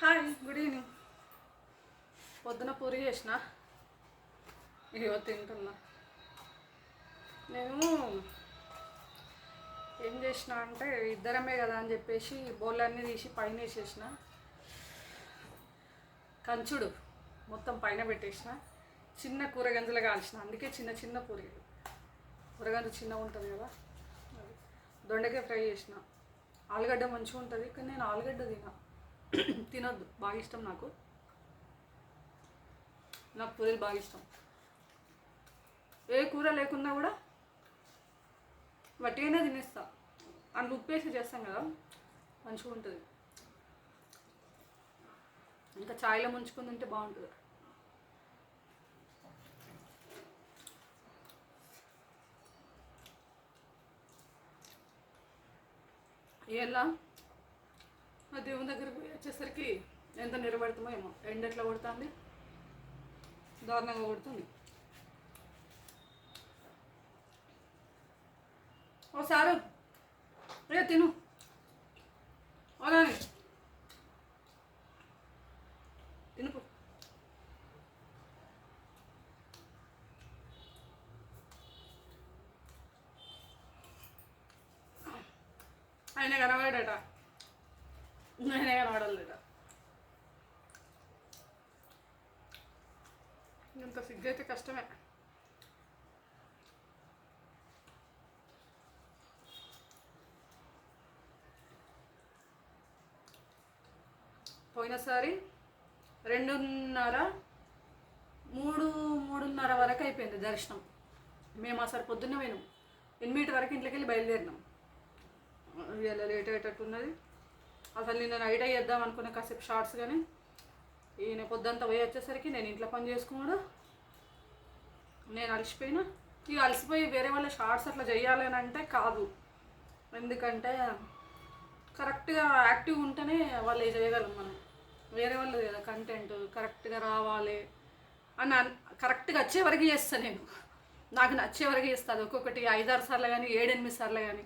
Hi good evening పొద్దున పూరి చేసిన? ఇవో తింటున్నా. నేను ఏం చేసిన అంటే ఇద్దరమే కదా అని చెప్పేసి బోళ్ళన్నీ తీసి పైన వేసేసిన. కంచుడు మొత్తం పైన పెట్టేసిన. చిన్న కూరగంజలు కాల్చిన. అందుకే చిన్న చిన్న పూరీలు కూరగంజ చిన్నగా ఉంటుంది కదా. దొండకాయ ఫ్రై చేసిన. ఆలుగడ్డ మంచిగా ఉంటుంది కానీ నేను ఆలుగడ్డ తిన్నా. తినొద్దు. బాగా ఇష్టం నాకు. నాకు పూరీలు బాగా ఇష్టం. ఏ కూర లేకున్నా కూడా వట్టిగానే తినేస్తా. అందులో ఉప్పు వేసి చేస్తాం కదా మంచిగా ఉంటుంది. ఇంకా ఛాయ్లో ముంచుకుని తింటే బాగుంటుంది. ఎలా దేవుని దగ్గరికి పోయి వచ్చేసరికి ఎంత నిలబడతామో ఏమో. ఎండ ఎట్లా కొడుతుంది? దారుణంగా కొడుతుంది. ఓ సారు రే తిను. అలానే తినుపు ఆయన కనబడట నేనే ఆడలేదా ఇంత సిగ్గైతే కష్టమే. పోయినసారి రెండున్నర మూడు మూడున్నర వరకు అయిపోయింది దర్శనం. మేము అసలు పొద్దున్నే పోయినాం. ఎనిమిది వరకు ఇంట్లోకి వెళ్ళి బయలుదేరినాం. ఇవాళ లేట్ అయ్యేటట్టు ఉన్నది. అసలు నిన్న నైట్ అయ్యేద్దాం అనుకున్న కాసేపు షార్ట్స్ కానీ ఈయన పొద్దంతా పోయి వచ్చేసరికి నేను ఇంట్లో పని చేసుకున్నాడు. నేను అలసిపోయినా. ఇక అలసిపోయి వేరే వాళ్ళ షార్ట్స్ అట్లా చేయాలి అని అంటే కాదు. ఎందుకంటే కరెక్ట్గా యాక్టివ్ ఉంటేనే వాళ్ళు చేయగలం మనం. వేరే వాళ్ళు కదా కంటెంట్ కరెక్ట్గా రావాలి అని కరెక్ట్గా వచ్చే వరకు చేస్తాను నేను. నాకు నచ్చే వరకు చేస్తాను ఒక్కొక్కటి ఐదారు సార్లు కానీ ఏడెనిమిది సార్లు కానీ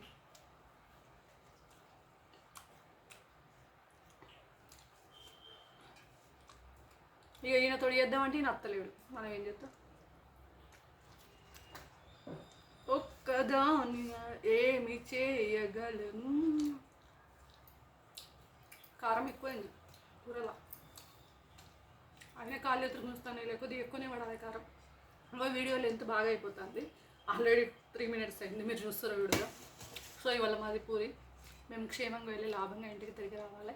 ఇక ఈయన తోడు చేద్దామంటే ఈయన అత్తలేడు. మనం ఏం చేద్దాం? ఒక్కదాని ఏమి చేయగలను? కారం ఎక్కువైంది. కూరలో. అయినా కాళ్ళు ఎదురు ఉంచుతాను లేకపోతే ఎక్కువనే పడాలి కారం. ఇంకా వీడియో లెంత్ బాగా అయిపోతుంది. ఆల్రెడీ త్రీ మినిట్స్ అయింది మీరు చూస్తారు వీడియో. సో ఇవాళ మాది పూరి. మేము క్షేమంగా వెళ్ళి లాభంగా ఇంటికి తిరిగి రావాలి.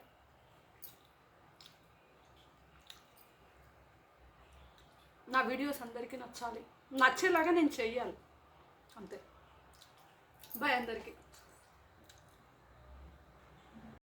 నా వీడియోస్ అందరికీ నచ్చాలి. నచ్చేలాగా నేను చెయ్యాలి. అంతే. బాయ్ అందరికీ.